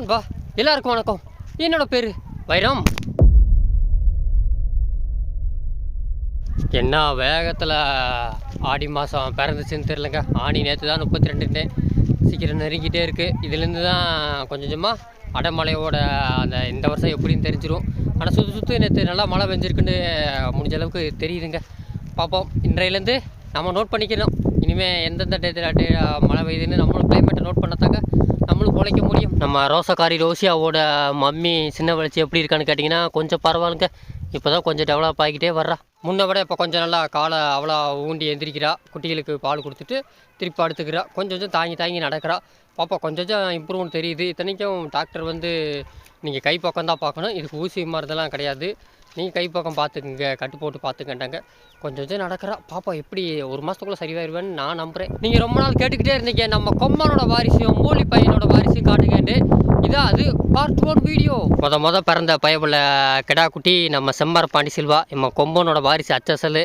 நண்பா எல்லாருக்கும் வணக்கம். என்னோட பேர் வைரம். என்ன வேகத்தில் ஆடி மாதம் பிறந்துச்சுன்னு தெரிலங்க ஆணி நேற்று தான் முப்பத்தி ரெண்டுன்னு சீக்கிரம் நெருங்கிட்டே இருக்குது இதுலேருந்து தான் கொஞ்சம் கொஞ்சமாக அடமலையோட அந்த இந்த வருஷம் எப்படின்னு தெரிஞ்சிரும். ஆனால் சுற்றி சுற்றி நேற்று நல்லா மழை பெஞ்சிருக்குன்னு முடிஞ்ச அளவுக்கு தெரியுதுங்க. பார்ப்போம். இன்றையிலேருந்து நம்ம நோட் பண்ணிக்கணும். இனிமேல் எந்தெந்த டேத்தில் மழை பெய்யுதுன்னு நம்ம நம்ம ரோசக்காரி ரோசியாவோட மம்மி சின்ன வளர்ச்சி எப்படி இருக்கான்னு கேட்டிங்கன்னா கொஞ்சம் பரவாயில்லைங்க. இப்போ தான் கொஞ்சம் டெவலப் ஆகிக்கிட்டே வர்றா. முன்ன விட இப்போ கொஞ்சம் நல்லா காலை அவ்வளோ ஊண்டி எந்திரிக்கிறா. குட்டிகளுக்கு பால் கொடுத்துட்டு திருப்பி அடுத்துக்கிறா கொஞ்சம் கொஞ்சம் தாங்கி தாங்கி நடக்கிறா. பாப்பா கொஞ்சம் கொஞ்சம் இம்ப்ரூவ்மெண்ட் தெரியுது. இத்தனைக்கும் டாக்டர் வந்து நீங்கள் கை பக்கம் தான் பார்க்கணும். இதுக்கு ஊசி மருந்தெல்லாம் கிடையாது. நீங்கள் கைப்பக்கம் பார்த்துக்குங்க கட்டு போட்டு பார்த்துக்கண்டாங்க. கொஞ்சம் கொஞ்சம் நடக்கிறா. பாப்பா எப்படி ஒரு மாதத்துக்குள்ளே சரிவாயிருவேன்னு நான் நம்புகிறேன் நீங்கள் ரொம்ப நாள் கேட்டுக்கிட்டே இருந்தீங்க. நம்ம கொம்மனோட வாரிசையும் மூலி பையனோட வாரிசையும் காட்டுங்கன்னு. இதான் அது பார்ட் ஒன் வீடியோ மொத மொதல் பிறந்த பயபுள்ள கெடா குட்டி நம்ம செம்மர பாண்டி சில்வா நம்ம கொம்பனோட வாரிசு அச்சசல்.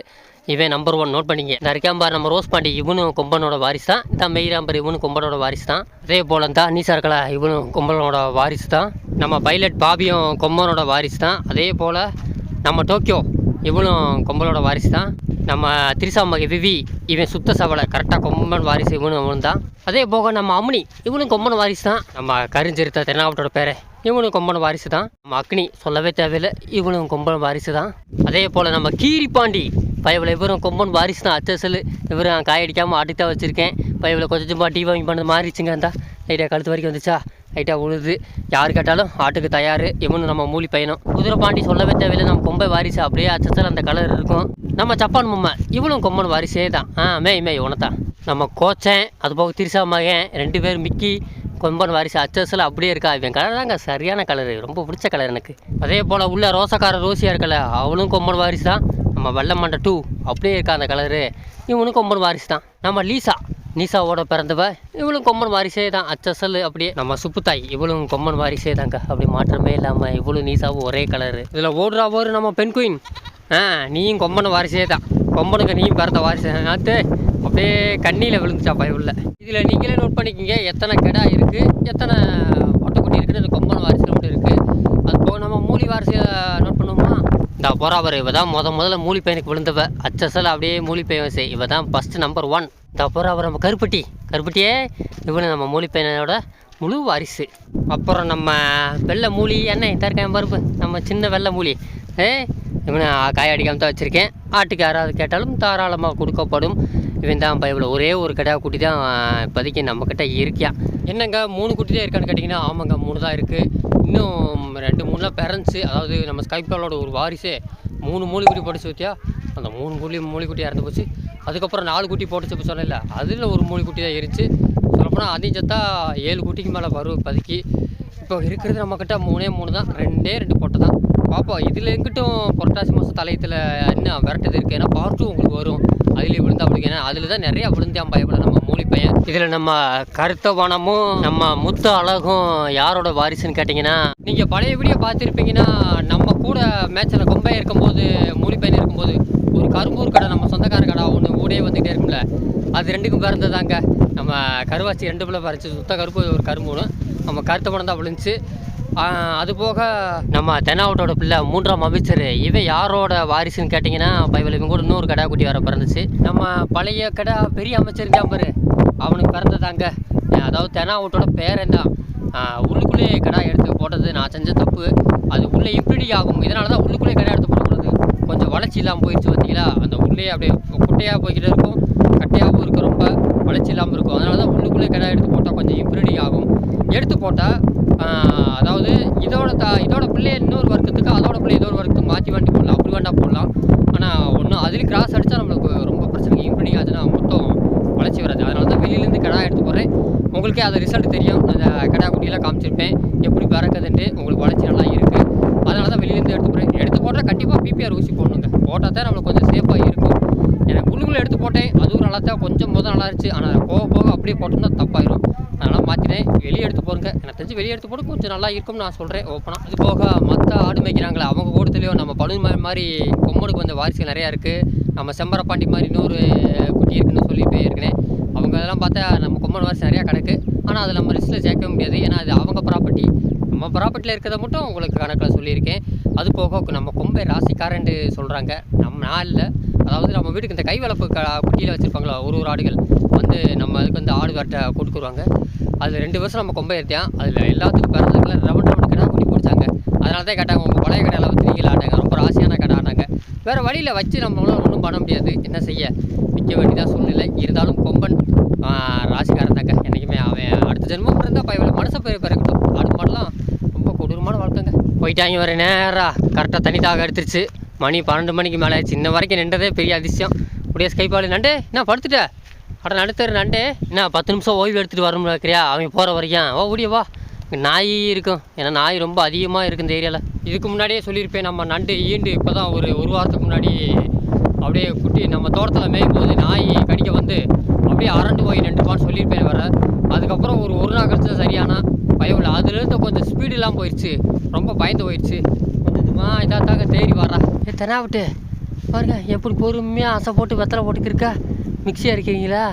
இவன் நம்பர் ஒன் நோட் பண்ணிங்க. இந்த இருக்காம்பார் நம்ம ரோஸ் பாண்டி இவனும் கொம்பனோட வாரிசு தான் இந்த மெய்ராம்பர் இவனும் கொம்பனோட வாரிசு தான் அதே போல தான் நீசா இருக்கல இவனும் கொம்பனோட வாரிசு தான் நம்ம பைலட் பாபியும் கொம்பனோட வாரிசு தான் அதே போல் நம்ம டோக்கியோ இவனும் கொம்பலோட வாரிசு தான். நம்ம திரிசாமகை விவி இவன் சுத்த சவலை கரெக்டாக கொம்பன் வாரிசு இவனும் அவனும் தான். அதே போக நம்ம அம்னி இவனும் கொம்பன் வாரிசு தான். நம்ம கரிஞ்சிருத்த தென்னாவட்டோட பேரை இவனும் கொம்பன் வாரிசு தான். நம்ம அக்னி சொல்லவே தேவையில்லை இவனும் கொம்பன் வாரிசு தான். அதே போல் நம்ம கீரி பாண்டி பயவில் இவரும் கொம்பன் வாரிசு தான் அச்சசல் இவரும் காயடிக்காமல் ஆட்டி தான் வச்சுருக்கேன். பயவில் கொஞ்சம் கொஞ்சமாக டீ வாங்கி பண்ணது மாறிச்சுங்க இருந்தா லைட்டாக கழுத்து வரைக்கும் வந்துச்சா? லைட்டாக உழுது. யார் கேட்டாலும் ஆட்டுக்கு தயார். இவனு நம்ம மூலி பயணம் குதிரை பாண்டி சொல்லவே தேவையில்லை. நம்ம கொம்பை வாரிசு அப்படியே அச்சத்தில் அந்த கலர் இருக்கும். நம்ம ஜப்பான் பொம்மை இவளும் கொம்பன் வாரிசே தான். ஆ மேய் மேய் உனத்தான் நம்ம கோச்சன் அது போக திரிசா மகன் ரெண்டு பேர் மிக்கி கொம்பன் வாரிசு அச்சஸில் அப்படியே இருக்கா. இவன் கலர் தாங்க சரியான கலர் ரொம்ப பிடிச்ச கலர் எனக்கு. அதே போல் உள்ள ரோசக்கார ரோசியாக இருக்கல. அவளும் கொம்பன் வாரிசு தான். நம்ம வெள்ளை மண்டை டூ அப்படியே இருக்கா அந்த கலரு இவனும் கொம்பன் வாரிசு தான் நம்ம லீசா. நீசாவோட பிறந்தவ இவளும் கொம்பன் வாரிசே தான் அச்சசல் அப்படியே நம்ம சுப்புத்தாய் இவளும் கொம்பன் வாரிசே தாங்க அப்படி மாற்றமே இல்லாமல் இவளும் நீசாவும் ஒரே கலரு இதில் ஓடுறா ஒரு நம்ம பெண் குயின் ஆ நீயும் கொம்பன் வாரிசே தான் கொம்பனுக்கு நீயும் பிறந்த வாரிசு. நாத்து அப்படியே கண்ணியில் விழுந்துச்சா பயவுள்ள. இதில் நீங்களே நோட் பண்ணிக்கிங்க எத்தனை கெடா இருக்குது எத்தனை பொட்டைக்குட்டி இருக்குன்னு இந்த கொம்பன் வாரிசில் மட்டும் இருக்குது அது போக நம்ம மூலி வாரிசை நோட் பண்ணுவோமா? இந்த பொறாவர் இவ தான் முத முதல்ல மூலி பையனுக்கு விழுந்தவ. அச்சசல் அப்படியே மூலி பையன் செய். இவ தான் ஃபஸ்ட்டு நம்பர் ஒன் இந்த அவர் நம்ம கருப்பட்டி. கருப்பட்டியே இவனு நம்ம மூலி பையனோட முழு வாரிசு. அப்புறம் நம்ம வெள்ளை மூலி என்ன தருக்கேன் பருப்பு. நம்ம சின்ன வெள்ளை மூலி. ஏ இவனை காய் அடிக்காமல் தான் வச்சுருக்கேன். ஆட்டுக்கு யாராவது கேட்டாலும் தாராளமாக கொடுக்கப்படும். இவன் தான் பைபிள் ஒரே ஒரு கடா குட்டி தான் இப்போதைக்கு நம்மக்கிட்ட இருக்கியான் என்னங்க மூணு குட்டி தான் இருக்கான்னு கேட்டிங்கன்னா ஆமாங்க மூணு தான் இருக்குது இன்னும் ரெண்டு மூணுலாம் பிறந்துச்சு. அதாவது நம்ம ஸ்கைப்பாலோட ஒரு வாரிசே. மூணு மூலி குட்டி போட்டுச்சு பத்தியா? அந்த மூணு குட்டி மூலி குட்டி இறந்து போச்சு. அதுக்கப்புறம் நாலு குட்டி போட்டுச்சு இப்போ அதில் ஒரு மூலி குட்டி தான் இருந்துச்சு. சொல்லப்போனால் அதையும் சத்தா ஏழு குட்டிக்கு மேலே வரும் இப்போதைக்கு. இப்போ இருக்கிறது நம்மக்கிட்ட மூணே மூணு தான். ரெண்டே ரெண்டு பொட்டை தான். பார்ப்போம் இதில் எங்கிட்டும் புரட்டாசி மாதம் தலையத்தில் என்ன விரட்டது இருக்குது ஏன்னா பார்ட்டும் உங்களுக்கு வரும். அதில் விழுந்தா அவளுக்கு ஏன்னா அதில் தான் நிறையா விழுந்தான் பயப்பட நம்ம மூலி பையன்? இதில் நம்ம கருத்த வனமும் நம்ம முத்த அழகும் யாரோட வாரிசுன்னு கேட்டிங்கன்னா நீங்கள் பழைய வீடியோ பார்த்துருப்பீங்கன்னா நம்ம கூட மேட்சில் கொம்பையாக இருக்கும்போது மூலி பையன் இருக்கும்போது ஒரு கரும்பூர் கடை நம்ம சொந்தக்கார கடை ஒன்று ஊடே வந்துகிட்டே இருக்கும்ல அது ரெண்டுக்கும் பிறந்ததாங்க. நம்ம கருவாச்சி ரெண்டு பிள்ளை பறிச்சு சுத்த கருப்பு ஒரு கரும்பு நம்ம கருத்த படம் தான் விழுந்துச்சு. அது போக நம்ம தென்னாவட்டோட பிள்ளை மூன்றாம் அமைச்சர் இவன் யாரோட வாரிசுன்னு கேட்டிங்கன்னா பைபிள் இவங்க கூட இன்னொரு கடா குட்டி வர பிறந்துச்சு. நம்ம பழைய கடா பெரிய அமைச்சர் பாரு. அவனுக்கு பிறந்ததாங்க. அதாவது தென்னாவட்டோட பேரன் தான் ஆஹ் உள்ளுக்குள்ளே கடா எடுத்து போட்டது நான் செஞ்ச தப்பு. அது உள்ளே இப்படி ஆகும். இதனால தான் உள்ளுக்குள்ளே கடா எடுத்து போடக்கூடாது. கொஞ்சம் வளர்ச்சி இல்லாமல் போயிடுச்சு பார்த்தீங்களா அந்த உள்ளே அப்படியே குட்டையாக போய்கிட்டே இருக்கும். வளர்ச்சி இல்லாமல் இருக்கும். அதனால தான் உள்ளுக்குள்ளே கிடா எடுத்து போட்டால் கொஞ்சம் இம்ப்ரூடி ஆகும். எடுத்து போட்டால் அதாவது இதோட த இதோட பிள்ளைய இன்னொரு வர்க்கத்துக்கு அதோட பிள்ளை இதோட வர்க்கத்துக்கு மாற்றி வேண்டி போடலாம். அப்படி வேண்டாம் போடலாம். ஆனால் ஒன்றும் அதுலேயும் கிராஸ் அடித்தா நம்மளுக்கு ரொம்ப பிரச்சனை இம்ப்ரூடி ஆச்சுன்னா மொத்தம் வளர்ச்சி வராது. அதனால தான் வெளியிலேருந்து கடா எடுத்து போகிறேன் உங்களுக்கே அது ரிசல்ட் தெரியும். அந்த கடா குட்டியெல்லாம் காமிச்சிருப்பேன். எப்படி பறக்குதுன்ட்டு உங்களுக்கு வளர்ச்சி நல்லா இருக்குது அதனால தான் வெளியிலேருந்து எடுத்து போடுறேன். எடுத்து போட்டால் கண்டிப்பாக பிபிஆர் ஊசி போடணுங்க. போட்டால் தான் நம்மளுக்கு கொஞ்சம் சேஃபாக இருக்கும். எனக்கு உள்ளுக்குள்ளே எடுத்து போட்டேன். நல்லா தான் கொஞ்சம் மொதல் நல்லா இருந்துச்சு ஆனால் போக போக அப்படியே போட்டோம்னா தப்பாயிடும் அதனால் மாற்றினேன் வெளியே எடுத்து போடுங்க எனக்கு தெரிஞ்சு வெளியே எடுத்து போட்டு கொஞ்சம் நல்லா இருக்கும்னு நான் சொல்கிறேன் ஓப்பனாக அது போக மற்ற ஆடு மேய்க்கிறாங்களே அவங்க கூடத்துலேயோ நம்ம பலூன் மாதிரி மாதிரி கொம்பனுக்கு வாரிசுகள் நிறையா இருக்குது நம்ம செம்பரப்பாண்டி மாதிரி இன்னொரு குட்டி இருக்குன்னு சொல்லி போயிருக்கிறேன். அவங்க அதெல்லாம் பார்த்தா நம்ம கொம்மன் வாரிசு நிறையா கிடக்கு. ஆனால் அதை நம்ம லிஸ்ட்டில் சேர்க்க முடியாது. ஏன்னா அது அவங்க ப்ராப்பர்ட்டி நம்ம ப்ராப்பர்ட்டியில் இருக்கிறத மட்டும் உங்களுக்கு கணக்கில் சொல்லியிருக்கேன். அது போக நம்ம கொம்பை ராசிக்காரன்ட்டு சொல்கிறாங்க நம்ம நான் இல்லை. அதாவது நம்ம வீட்டுக்கு இந்த கை வளர்ப்பு க குட்டியில் வச்சுருப்பாங்களா? ஒரு ஒரு ஆடுகள். வந்து நம்ம அதுக்கு வந்து ஆடு வேட்டை கொடுக்குருவாங்க. அதில் ரெண்டு வருஷம் நம்ம கொம்பை ஏற்றியான் அதில் எல்லாத்துக்கும் பிறந்ததுக்குள்ள ரவன் ரவன் கிடா குட்டி பிடிச்சாங்க அதனால தான் கேட்டாங்க உங்கள் பழைய கடையில் வந்து நீங்கள் ஆட்டாங்க ரொம்ப ராசியான கடை ஆனாங்க வேறு வழியில் வச்சு நம்மளால ஒன்றும் பண்ண முடியாது. என்ன செய்ய? விற்க வேண்டியதாக சூழ்நிலை. இருந்தாலும் கொம்பன் ராசிக்காரன் தாங்க. என்றைக்குமே அவன் அடுத்த ஜென்மம் இருந்தால் பயவில்லை மனசை பெரிய பிறக்கட்டும் ஆடு மாடெல்லாம் ரொம்ப கொடூரமான வழக்கங்க. போயிட்டாங்க வர நேராக கரெக்டாக தனி தாக எடுத்துருச்சு. மணி பன்னெண்டு மணிக்கு மேலே ஆயிடுச்சு. இன்ன வரைக்கும் நின்றதே பெரிய அதிசயம். அப்படியே ஸ்கைப்பாடு நண்டே என்ன படுத்துட்ட? அட நடுத்தர் நண்டே. என்ன பத்து நிமிஷம் ஓய்வு எடுத்துகிட்டு வரணும் இருக்கிறியா அவன் போகிற வரைக்கும். ஓ ஓடிய வா. நாய் இருக்கும். ஏன்னா நாய் ரொம்ப அதிகமாக இருக்குது இந்த ஏரியாவில் இதுக்கு முன்னாடியே சொல்லியிருப்பேன் நம்ம நண்டு ஈண்டு இப்போ தான் ஒரு ஒரு வாரத்துக்கு முன்னாடி அப்படியே குட்டி நம்ம தோட்டத்தில் மேயும் போது நாய் கடிக்க வந்து அப்படியே அரண்டு போய் நின்றுப்பான்னு சொல்லியிருப்பேன் வர அதுக்கப்புறம் ஒரு ஒரு நாள் கழிச்சு சரியானா. பயம் இல்லை. அதுலேருந்து கொஞ்சம் ஸ்பீடெலாம் போயிடுச்சு ரொம்ப பயந்து போயிடுச்சு கொஞ்சமா இதாக தாக்க தேடி வரேன் தெனா விட்டு. பாருங்க எப்படி பொறுமையாக ஆசை போட்டு வெத்தலை போட்டுக்கிருக்கா. மிக்சி அரைக்கிறீங்களா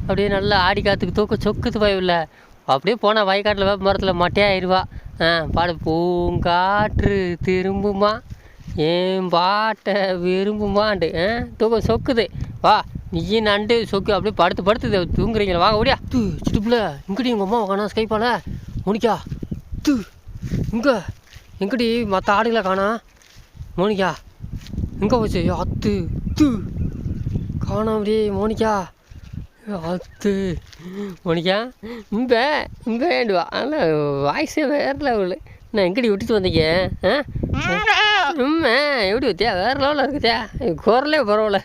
அப்படியே நல்லா ஆடி காத்துக்கு தூக்க சொக்குது பயம் அப்படியே போனால் வயக்காட்டில் வேப்ப மரத்தில் மட்டையாயிருவா ஆ பாடு பூங்காற்று திரும்புமா? ஏன் பாட்டை விரும்புமாண்டு. ஆ தூக்கம் சொக்குது. வா நீயும் நண்டு சொக்கு. அப்படியே படுத்து படுத்து தூங்குறீங்களா. வாங்க ஓடியா. தூ சிட்டுப்புல இங்கடி உங்கள் அம்மா காணா ஸ்கைப்பால மோனிக்கா தூ இங்கே. எங்கடி மற்ற ஆடுகளை காணா மோனிக்கா எங்கே போச்சு? அத்து அத்து காணோம் காணாமடி மோனிக்கா அத்து. மோனிக்கா இம்ப வேண்டுவா. ஆனால் வாய்ஸே வேறு லெவலு நான் எங்கடி விட்டுட்டு வந்தீங்க? ஆ? உண்மை எப்படி பார்த்தியா வேறு லெவலில் இருக்குதா. குரலே பரவாயில்ல.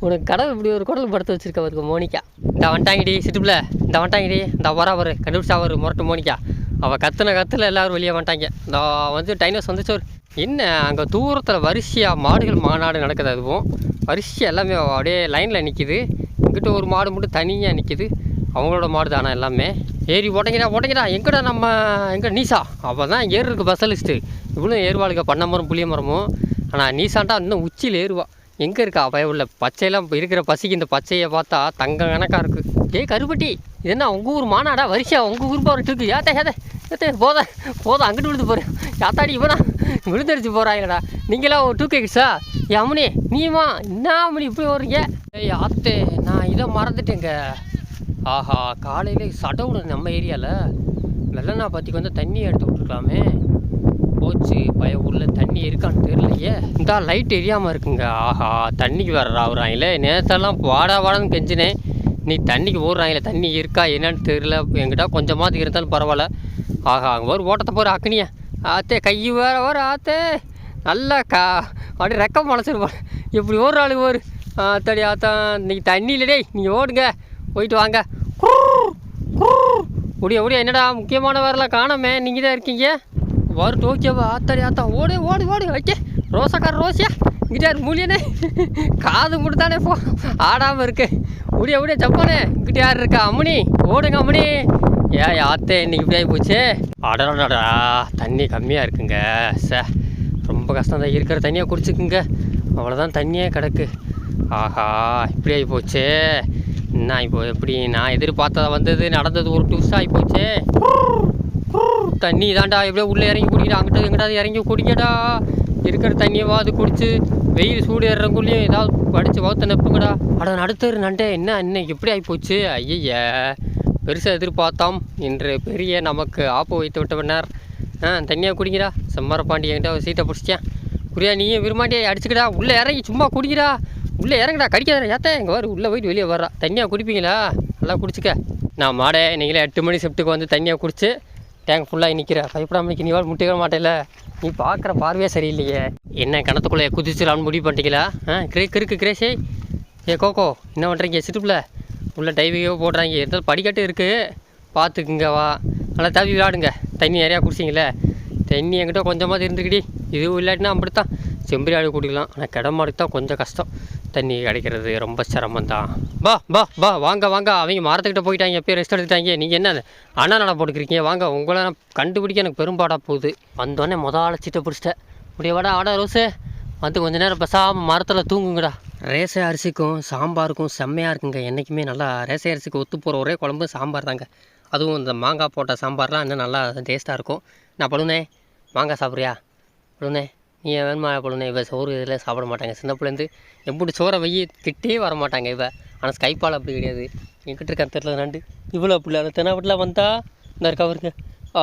உனக்கு கடவுள் இப்படி ஒரு குரல் படுத்து வச்சுருக்க பாருங்க மோனிக்கா இந்த வந்துட்டாங்கடி சிட்டுப்புல இந்த வந்துட்டாங்கடி. இந்த வரா வரு. கண்டுபிடிச்சா வரு முரட்டு மோனிக்கா அவள் கத்துன கத்துல எல்லாரும் வெளியே வந்துட்டாங்க. நான் வந்து டைனோஸ் வந்துச்சு ஒரு என்ன அங்கே தூரத்தில் வரிசையாக மாடுகள் மாநாடு நடக்குது அதுவும். வரிசையாக எல்லாமே அப்படியே லைனில் நிற்கிது இங்கிட்ட ஒரு மாடு மட்டும் தனியாக நிற்கிது அவங்களோட மாடு தானே எல்லாமே. ஏறி ஓட்டைங்கடா ஓட்டைங்கடா எங்கடா நம்ம எங்கே நீசா? அவள் தான் ஏறுறதுக்கு ஸ்பெஷலிஸ்ட்டு இவ்வளோ ஏறுவாளுங்க பண்ண மரம் புளிய மரமும். ஆனால் நீசாண்டா இன்னும் உச்சியில் ஏறுவா. எங்கே இருக்கா பய உள்ள பச்சையெல்லாம் இருக்கிற பசிக்கு இந்த பச்சையை பார்த்தா தங்க கணக்காக இருக்குது ஏய் கருப்பட்டி இது என்ன உங்கள் ஊர் மாநாடா வரிசையா உங்கள் ஊர் போகிற இருக்கு. ஏத்தே ஏத்தே ஏத்தே போத போதா அங்கிட்டு விழுந்து போகிறேன் யாத்தாடி இவனா? விழுந்தடிச்சு போகிறாங்கடா நீங்களாம் ஒரு டூ கேக்ஸா ஏ அம்மனி நீமா என்ன அம்மனி இப்படி வர்றீங்க ஏய் ஆத்தே நான் இதை மறந்துட்டேங்க. ஆஹா காலையில் சடவுனு நம்ம ஏரியாவில் வெள்ளனா பற்றிக்கு வந்து தண்ணி எடுத்து விட்ருக்கலாமே போச்சு பய உள்ள தண்ணி இருக்கான்னு தெரியலையே. இந்த லைட் எரியாமல் இருக்குங்க. ஆஹா தண்ணிக்கு வேற ராவுறாங்களே. நேற்றெல்லாம் வாடா வாடான்னு கெஞ்சினேன் நீ தண்ணிக்கு ஓடுறாங்களே தண்ணி இருக்கா என்னன்னு தெரியல. எங்கிட்ட கொஞ்சமாவது இருந்தாலும் பரவாயில்ல. ஆஹா அங்கே ஒரு ஓட்டத்தை போகிற அக்னியா. ஆத்தே கை வேற வர ஆத்தே. நல்லா கா அப்படியே ரெக்கம் முளைச்சிருப்பா இப்படி ஓடுற ஆளு ஒரு ஆத்தாடி ஆத்தா இன்னைக்கு தண்ணி இல்லடே நீங்கள் ஓடுங்க. போயிட்டு வாங்க. ஒடியா முடிய என்னடா முக்கியமான வரலாம் காணாமே. நீங்கள் தான் இருக்கீங்க. வரு டோக்கியோவா ஆத்தாடி ஆத்தா ஓடு ஓடு ஓடு ஓகே ரோசாக்கார ரோசியா இங்கிட்ட மூலியனே காது மட்டும் போ ஆடாமல் இருக்கு ஒடியா ஒடியா ஜப்பானே இங்கிட்ட யார் இருக்கா அம்மனி ஓடுங்க அம்மனி ஏன் ஆத்தே இன்னைக்கு இப்படி ஆகி போச்சு அடடா தண்ணி கம்மியாக இருக்குங்க சே ரொம்ப கஷ்டம் தான் இருக்கிற தண்ணியை குடிச்சுக்குங்க அவ்வளோதான் தண்ணியே கிடக்கு ஆஹா இப்படி ஆகி போச்சு என்ன இப்போ எப்படி நான் எதிர்பார்த்ததா வந்தது நடந்தது ஒரு டூஸ் ஆகி போச்சு தண்ணி தான்டா எப்படியோ உள்ளே இறங்கி குடிக்கிறா அங்கிட்ட எங்கிட்ட இறங்கி குடிக்கடா இருக்கிற தண்ணியவாது குடிச்சு வெயில் சூடு ஏறுறக்குள்ளேயும் ஏதாவது படித்து வகுத்த நெப்புங்கடா. அட நடுத்தர் நண்டே என்ன இன்னைக்கு எப்படி ஆகி போச்சு பெருசாக எதிர்பார்த்தோம். இன்று பெரிய நமக்கு ஆப்பு வைத்து விட்ட பின்னர் ஆ தண்ணியாக குடிங்கடா. செம்மரப்பாண்டி என்கிட்ட ஒரு சீட்டை பிடிச்சிட்டேன். புரியா நீயும் விரும்பாண்டியே அடிச்சுக்கடா. உள்ளே இறங்கி சும்மா குடிக்கிறா உள்ளே இறங்குடா கடிக்காத ஏத்த எங்கள் வர உள்ளே போயிட்டு வெளியே வர்றா. தண்ணியாக குடிப்பீங்களா? நல்லா குடிச்சுக்க. நான் மாடே நீங்களே எட்டு மணி ஷிஃப்ட்டுக்கு வந்து தண்ணியாக குடிச்சு டேங்க் ஃபுல்லாக நிற்கிற பயப்படாமல் நீ வாழ் முட்டிக்க மாட்டேல நீ பார்க்குற பார்வையே சரியில்லையே. என்ன கிணத்துக்குள்ளே குதிச்சிடலாம்னு முடிவு பண்ணிட்டீங்களா? ஆ கிரே கிறுக்கு கிரேஷே. ஏ கோகோ என்ன பண்ணுறீங்க சிட்டுப்பில் உள்ள டைவிங்கோ போடுறாங்க. இருந்தாலும் படிக்கட்டு இருக்குது பார்த்துக்குங்க வா. நல்லா தவி விளாடுங்க. தண்ணி நிறையா குடிச்சிங்களே. தண்ணி என்கிட்ட கொஞ்சமாவது இருந்துக்கிடி. இதுவும் இல்லாட்டினா அப்படித்தான். செம்பரி ஆடு குடிக்கலாம் ஆனால் கிடமாடுக்கு தான் கொஞ்சம் கஷ்டம். தண்ணி கிடைக்கிறது ரொம்ப சிரமம் தான். பா பா பா வாங்க வாங்க. அவங்க மரத்துக்கிட்ட போயிட்டாங்க எப்போ ரெஸ்ட் எடுத்துட்டாங்க. நீங்கள் என்ன அண்ணா நட போட்டுக்கிறீங்க. வாங்க உங்களை நான் கண்டுபிடிக்க எனக்கு பெரும்பாடாக போகுது. வந்தோடனே முத ஆளை சீட்டை பிடிச்சிட்டேன். இப்படியே வாடா ஆடா ரோஸு. வந்து கொஞ்ச நேரம் பேசாமல் மரத்தில் தூங்குங்கடா. ரேசை அரிசிக்கும் சாம்பாருக்கும் செம்மையாக இருக்குங்க. என்றைக்குமே நல்லா ரேசை அரிசிக்கு ஒத்து போகிற ஒரே குழம்பு சாம்பார் தாங்க. அதுவும் இந்த மாங்காய் போட்ட சாம்பார்லாம் இன்னும் நல்லா டேஸ்ட்டாக இருக்கும். நான் பழுனே மாங்காய் சாப்பிட்றியா? பழுனே நீ வேணுமா பழனே இவ சோறு இதில் சாப்பிட மாட்டாங்க. சின்ன பிள்ளைந்து எப்படி சோறை வெய்ய திட்டே வர மாட்டாங்க இவ. ஆனால் ஸ்கைப்பால் அப்படி கிடையாது. என்கிட்ட இருக்க தெரியல நண்டு. இவ்வளோ அப்படி அந்த தென்னாவட்டில் வந்தால் இந்த இருக்கா அவருக்கு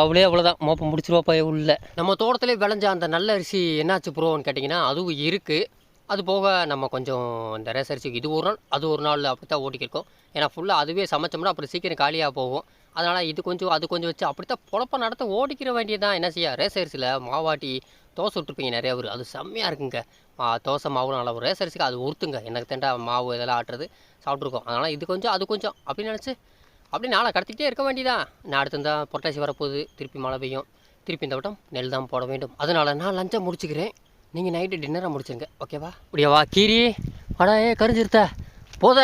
அவளே அவ்வளோதான் மோப்பம் முடிச்சிருவாப்பா உள்ள. நம்ம தோட்டத்திலே விளைஞ்ச அந்த நல்ல அரிசி என்னாச்சு ப்ரோன்னு கேட்டிங்கன்னா அதுவும் இருக்குது அது போக நம்ம கொஞ்சம் இந்த ரேஸ் அரிசிக்கு இது ஒரு நாள் அது ஒரு நாள் அப்படி தான் ஓட்டிக்கிருக்கோம் ஏன்னா ஃபுல்லாக அதுவே சமைச்சோம்னா அப்புறம் சீக்கிரம் காலியாக போகும். அதனால் இது கொஞ்சம் அது கொஞ்சம் வச்சு அப்படித்தான் பொழப்ப நடத்த ஓடிக்கிற வேண்டியதுதான். என்ன செய்ய? ரேஸ் அரிசியில் மாவாட்டி தோசை விட்டுருப்பீங்க நிறைய ஒரு அது செம்மையாக இருக்குங்க. தோசை மாவு நல்லா ஒரே சரிசுக்கு அது ஒருத்துங்க. எனக்கு தேண்டா மாவு இதெல்லாம் ஆட்டுறது சாப்பிட்ருக்கோம் அதனால் இது கொஞ்சம் அது கொஞ்சம் அப்படின்னு நினச்சி அப்படி நாளை கடத்திக்கிட்டே இருக்க வேண்டியதான் நான் அடுத்திருந்தால் புரட்டாசி வரப்போகுது. திருப்பி மழை பெய்யும். திருப்பி இந்த வட்டம் நெல் தான் போட வேண்டும். அதனால் நான் லஞ்சம் முடிச்சுக்கிறேன். நீங்கள் நைட்டு டின்னரை முடிச்சுங்க ஓகேவா அப்படியா வா? கீரி வாடா ஏ கரிஞ்சிருத்த. போத.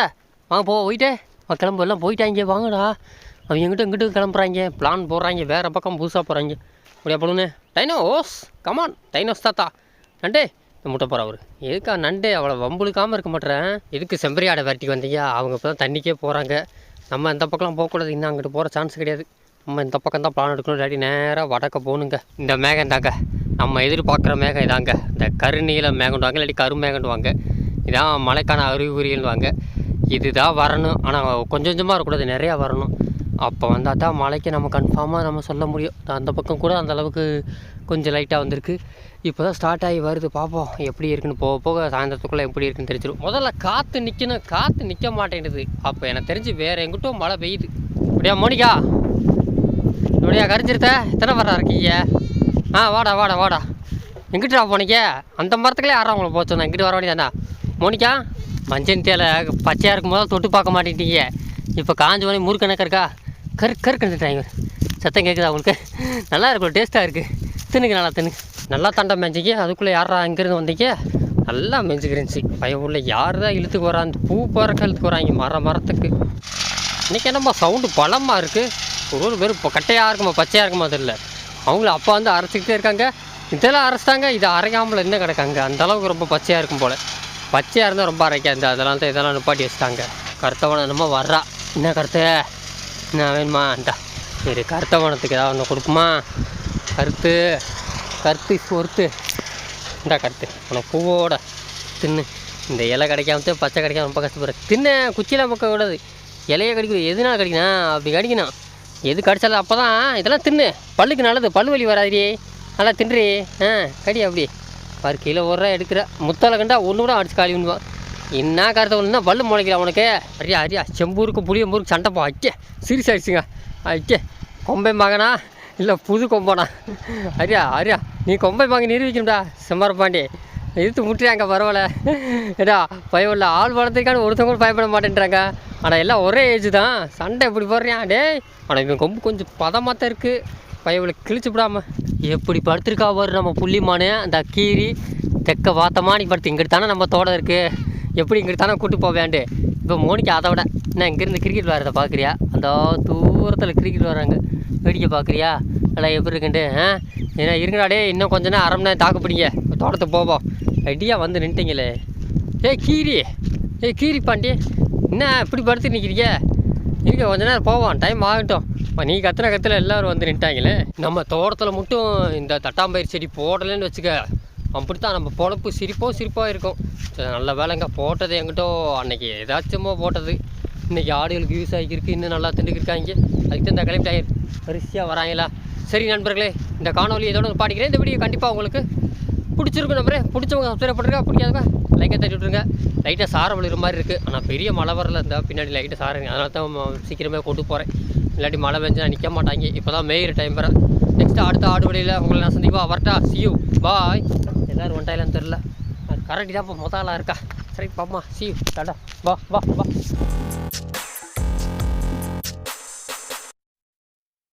வாங்க போ போயிட்டே. வா கிளம்பு. எல்லாம் போயிட்டாங்க வாங்கடா. அவங்க எங்கிட்ட இங்கிட்டும் கிளம்புறாங்க. பிளான் போடுறாங்க. வேறு பக்கம் புதுசாக போகிறாங்க அப்படியே பொழுனே டைனோஸ் கமான் டைனோஸ் தாத்தா. நண்டே இந்த முட்டை போகிற அவர். எதுக்கா நண்டே அவ்வளோ வம்புழுக்காமல் இருக்க மாட்டேறேன் எதுக்கு செம்பரியாடை வரட்டிக்கு வந்தீங்க? அவங்க இப்போ தான் தண்ணிக்கே போகிறாங்க நம்ம இந்த பக்கம்லாம் போகக்கூடாது. இன்னும் அங்கிட்டு போகிற சான்ஸ் கிடையாது. நம்ம இந்த பக்கம் தான் பிளான் எடுக்கணும். இல்லாட்டி நேராக வடக்க போகணுங்க. இந்த மேகம் தாங்க நம்ம எதிர்பார்க்குற மேகம் இதாங்க. இந்த கருநீல மேகண்டுவாங்க இல்லாட்டி கருமேகண்டுவாங்க இதான் மழைக்கான அறிகுறின்வாங்க இதுதான் வரணும். ஆனால் கொஞ்சம் கொஞ்சமாக இருக்கக்கூடாது நிறையா வரணும். அப்போ வந்தால் தான் மழைக்கு நம்ம கன்ஃபார்மாக நம்ம சொல்ல முடியும். அந்த பக்கம் கூட அந்தளவுக்கு கொஞ்சம் லைட்டாக வந்திருக்கு. இப்போ தான் ஸ்டார்ட் ஆகி வருது. பார்ப்போம் எப்படி இருக்குன்னு போக போக சாயந்தரத்துக்குள்ளே எப்படி இருக்குன்னு தெரிஞ்சிடும் முதல்ல காற்று நிற்கணும் காற்று நிற்க மாட்டேங்குது. அப்போ எனக்கு தெரிஞ்சு வேறு எங்கிட்டும் மழை பெய்யுது. அப்படியா மோனிகா? இப்படியா கரைஞ்சிருத்த? எத்தனை வர இருக்கீங்க? ஆ வாடா வாடா வாடா. எங்கிட்டா போனீங்க? அந்த மரத்துக்குள்ளே யாரும் உங்களை போக சொன்னா எங்கிட்ட வர வேண்டியதாண்ணா மோனிகா மஞ்சள் தேலை பச்சையாக இருக்கும் போது தொட்டு பார்க்க மாட்டேங்கிட்டீங்க இப்போ காஞ்ச உடனே முறுக்கணக்கு இருக்கா? கரு கரு டிரைவர் சத்தம் கேட்குதா உங்களுக்கு? நல்லா இருக்கும் டேஸ்ட்டாக இருக்குது தின்னுக்கு நல்லா தின்னு. நல்லா தண்டம் மேய்ச்சிக்க அதுக்குள்ளே யாரா அங்கேருந்து வந்தீங்க? நல்லா மேய்ச்சிக்கிறேன்ச்சு பையன் உள்ள யார் தான் இழுத்துக்கு வரா அந்த பூ பறக்க இழுத்துக்கு வராங்க மர மரத்துக்கு. இன்றைக்கி என்னம்மா சவுண்டு பலமாக இருக்குது ஒரு ஒரு பேர் இப்போ கட்டையாக இருக்குமா பச்சையாக இருக்குமா தெரியல. அவங்கள அப்பா வந்து அரைச்சிக்கிட்டே இருக்காங்க. இதெல்லாம் அரைச்சிட்டாங்க இது அரைக்காமல் என்ன கிடக்காங்க அந்தளவுக்கு ரொம்ப பச்சையாக இருக்கும் போல். பச்சையாக இருந்தால் ரொம்ப அரைக்காது. அதெல்லாம் தான் இதெல்லாம் நிப்பாட்டி வச்சுட்டாங்க. கருத்தவனை என்னமோ வர்றா. என்ன கருத்து? என்ன வேணுமா? இந்தா. சரி கருத்தவனத்துக்கு ஏதாவது ஒன்று கொடுப்போமா கருத்து. கருத்து பொறுத்து இந்த கருத்து. உனக்கு பூவோட தின்னு. இந்த இலை கிடைக்காம பச்சை கிடைக்காம ரொம்ப கஷ்டப்படுற. தின்ன. குச்சியில் பக்கம் கூடாது இலையை கிடைக்குது. எதுனால கிடைக்கணும் அப்படி கடிக்கணும். எது கடிச்சாலும் அப்போ தான் இதெல்லாம் தின்னு. பல்லுக்கு நல்லது. பல்லு வலி வராதிரி நல்லா தின்றி ஆ கடி அப்படி. பாரு கீழே ஒரு ரூபா எடுக்கிற. முத்தால கண்டா ஒன்று கூட அடிச்சு காலி பண்ணுவான் என்ன கருத்தை வல்லு பல்லு முளைக்கல உனக்கு. அரியா அரியா செம்பூருக்கு புளியம்பூருக்கு சண்டை போ. அச்சே சீரியஸ் ஆயிடுச்சுங்க ஐக்கே கொம்பை மகனா? இல்லை புது கொம்பனா? அரியா அரியா நீ கொம்பை மகன் நிரூபிக்கணும்டா சிம்மரப்பாண்டி. எதிர்த்து முட்டுறாங்க பரவாயில்ல. ஏடா பயம் இல்லை ஆள் வளர்த்துக்கான ஒருத்தவங்க கூட பயப்பட மாட்டேன்றாங்க. ஆனால் எல்லாம் ஒரே ஏஜ் தான். சண்டை எப்படி போடுறியான் டேய். ஆனால் இவன் கொம்பு கொஞ்சம் பதமாக தான் இருக்குது பயவில் கிழிச்சு விடாம. எப்படி படுத்திருக்கா வரும் நம்ம புள்ளிமானு அந்த கீரி தெக்க வாத்தமானி படுத்து இங்கிட்டு தானே நம்ம தோட இருக்குது எப்படி இங்கிட்டு தானே கூட்டு போவேன்ட்டு. இப்போ மோனிக்கு அதை விட என்ன இங்கேருந்து கிரிக்கெட் விளாட்றத பார்க்குறியா? அந்த தூரத்தில் கிரிக்கெட் வராங்க வேடிக்கை பார்க்குறியா? நல்லா எப்படி இருக்குன்ட்டு? ஆ ஏன்னா இருங்கடாடே இன்னும் கொஞ்ச நேரம் அரை மணி நேரம் தாக்கு பிடிங்க. தோட்டத்துக்கு போவோம். ஐடியா வந்து நின்ட்டீங்களே. ஏய் கீரி. ஏய் கீரி பாண்டி. என்ன இப்படி படுத்து நிற்கிறீங்க இருக்க கொஞ்ச நேரம் போவோம். டைம் ஆகட்டும். இப்போ நீ கத்துன கத்துல எல்லாரும் வந்து நின்ட்டாங்களே. நம்ம தோட்டத்தில் மட்டும் இந்த தட்டாம்பயிர் செடி போடலைன்னு வச்சுக்க. அப்படித்தான் நம்ம பொழப்பு சிரிப்போம் சிரிப்பாக இருக்கும். நல்ல வேலைங்க. போட்டது எங்கிட்டோ அன்னைக்கு ஏதாச்சுமோ போட்டது. இன்னைக்கு ஆடுகளுக்கு யூஸ் ஆகிருக்கு இன்னும் நல்லா திண்டுக்கிருக்காங்க அதுக்கு தான் இந்த கிளம்பிட்டாங்க வரிசையாக வராங்களா? சரி நண்பர்களே இந்த காணொலி இதோட பாடிக்கிறேன். இந்த வீடியோ கண்டிப்பாக உங்களுக்கு பிடிச்சிருக்கும் நம்பரே. பிடிச்சவங்க சப்ஸ்கிரைப் பண்ணுறா பிடிக்காதவங்க லைக்கை தட்டி விட்ருங்க லைட்டாக சாரம் விழுகிற மாதிரி இருக்குது ஆனால் பெரிய மழை வரல. இருந்தால் பின்னாடி லைட்டாக சாருங்க. அதனால தான் சீக்கிரமே கொண்டு போகிறேன் இல்லாட்டி மழை பெஞ்சா நிற்க மாட்டாங்க. இப்போ தான் மேயிற டைம் வர நெக்ஸ்ட்டு அடுத்த ஆடு வழியில் உங்களை நான் சந்திப்பா வரட்டா. சியூ பாய் எல்லோரும் வந்துட்டாயிலான்னு தெரில கரண்டி தான் இப்போ முதல்ல இருக்கா? சரி பாப்பா சி டாடா. வா வா வா.